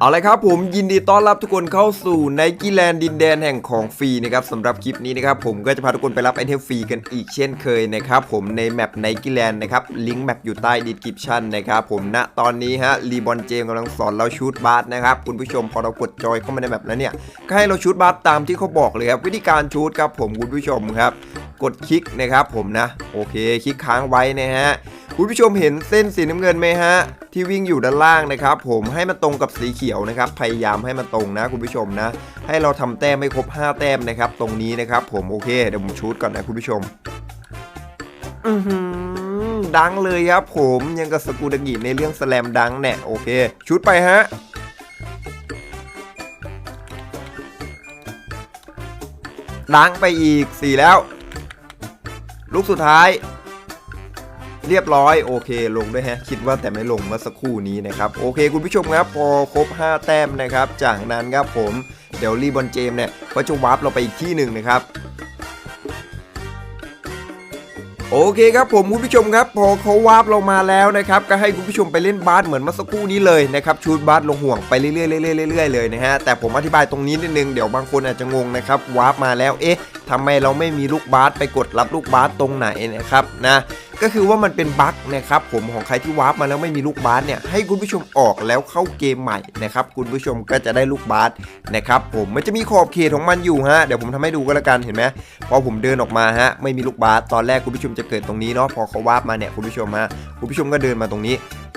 เอาลยครับผมยินดีต้อนรับทุกคนเข้าสู่ไนกี้แลนด์ดินแดนแห่งของฟรีนะครับสำหรับคลิปนี้นะครับผมก็จะพาทุกคนไปรับไอเทมฟรีกันอีกเช่นเคยนะครับผมในแมปไนกี้แลนด์นะครับลิงก์แมปอยู่ใต้ดีสคริปชันนะครับผมณตอนนี้ฮะรีบอนเจมกำลังสอนเราชูดบาสนะครับคุณผู้ชมพอเรากดจอยเข้ามาในแมปแล้วเนี่ยก็ให้เราชูดบาสตามที่เขาบอกเลยครับวิธีการชูดครับผมคุณผู้ชมครับกดคลิกนะครับผมนะโอเคคลิกค้างไว้นะฮะ คุณผู้ชมเห็นเส้นสีน้ำเงินไหมฮะ ที่วิ่งอยู่ด้านล่างนะครับ ผมให้มันตรงกับสีเขียวนะครับ พยายามให้มันตรงนะคุณผู้ชมนะ ให้เราทำแต้มไม่ครบ 5 แต้มนะครับ ตรงนี้นะครับ ผมโอเคเดี๋ยวผมชูดก่อนนะคุณผู้ชม อือหือดังเลยครับผมยังกับสกูดากิในเรื่องแสลมดังแน่โอเค ชุดไปฮะดังไปอีกสี่แล้ว ลูกสุดท้าย เรียบร้อยโอเคลงด้วยฮะคิดว่าแต่ไม่ลงเมื่อสักครู่นี้นะครับโอเค คุณผู้ชมครับพอครบ 5 แต้มนะครับ จากนั้นครับผมเดี๋ยวรีบอนเจมส์เนี่ยก็จะวาร์ปเราไปอีกที่หนึ่งนะครับโอเคครับผมคุณผู้ชมครับ พอเขาวาร์ปเรามาแล้วนะครับ ก็ให้คุณผู้ชมไปเล่นบาสเหมือนเมื่อสักครู่นี้เลยนะครับชูดบาสลงห่วงไปเรื่อยๆเรื่อยๆเรื่อยๆเลยนะฮะแต่ผมอธิบายตรงนี้นิดนึงเดี๋ยวบางคนอาจจะงงนะครับวาร์ปมาแล้วเอ๊ะทำไมเราไม่มีลูกบาสไปกดรับลูกบาสตรงไหนนะครับนะก็คือว่ามันเป็นบั๊กนะครับผมของใครที่วาร์ปมาแล้วไม่มีลูกบาสเนี่ยให้คุณผู้ชมออกแล้วเข้าเกมใหม่นะครับคุณผู้ชมก็จะได้ลูกบาสนะครับผมมันจะมีขอบเขตของมันอยู่ฮะเดี๋ยวผมทำให้ดูก็แล้วกันเห็นไหมพอผมเดินออกมาฮะไม่มีลูกบาสตอนแรกคุณผู้ชมจะเกิดตรงนี้เนาะพอเขาวาร์ปมาเนี่ยคุณผู้ชมฮะคุณผู้ชมก็เดินมาตรงนี้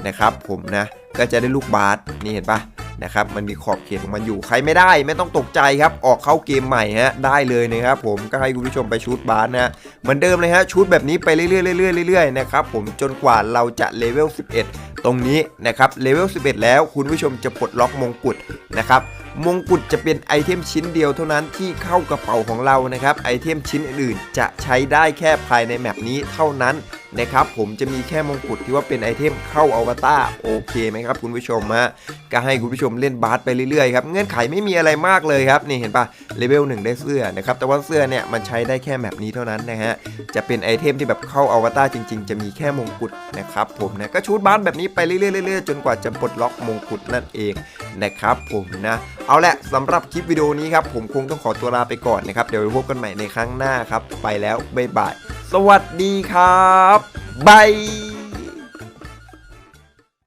นะครับผมนะก็จะได้ลูกบาสนี่เห็นปะ นะครับมันมีขอบเขตของมันอยู่ใครไม่ได้ไม่ต้องตกใจครับออกเข้าเกมใหม่ฮะได้เลยนะครับผมก็ให้คุณผู้ชมไปชูดบาสนะฮะเหมือนเดิมเลยฮะชูดแบบนี้ไปเรื่อยๆเรื่อยๆเรื่อยๆนะครับผมจนกว่าเราจะเลเวล 11 ตรงนี้นะครับเลเวล 11 แล้วคุณผู้ชมจะปลดล็อกมงกุฎนะครับมงกุฎจะเป็นไอเทมชิ้นเดียวเท่านั้นที่เข้ากระเป๋าของเรานะครับไอเทมชิ้นอื่นจะใช้ได้แค่ภายในแมปนี้เท่านั้น นะครับผมจะมีแค่มงกุฎที่ว่าเป็นไอเทมเข้าอวตารโอเคไหมครับคุณผู้ชมฮะก็ให้คุณผู้ชมเล่นบาสไปเรื่อยๆครับเงื่อนไขไม่มีอะไรมากเลยครับนี่เห็นปะเลเวล1ได้เสื้อนะครับแต่ว่าเสื้อเนี่ยมันใช้ได้แค่แมปนี้เท่านั้นนะฮะจะเป็นไอเทมที่แบบเข้าอวตารจริง ๆ จะมีแค่มงกุฎนะครับผมนะก็ชูดบาสแบบนี้ไปเรื่อยๆเรื่อยๆจนกว่าจะปลดล็อกมงกุฎนั่นเองนะครับผมนะเอาละสำหรับคลิปวิดีโอนี้ครับผมคงต้องขอตัวลาไปก่อนนะครับเดี๋ยวพบกันใหม่ในครั้งหน้าครับไปแล้วบ๊ายบาย สวัสดีครับบาย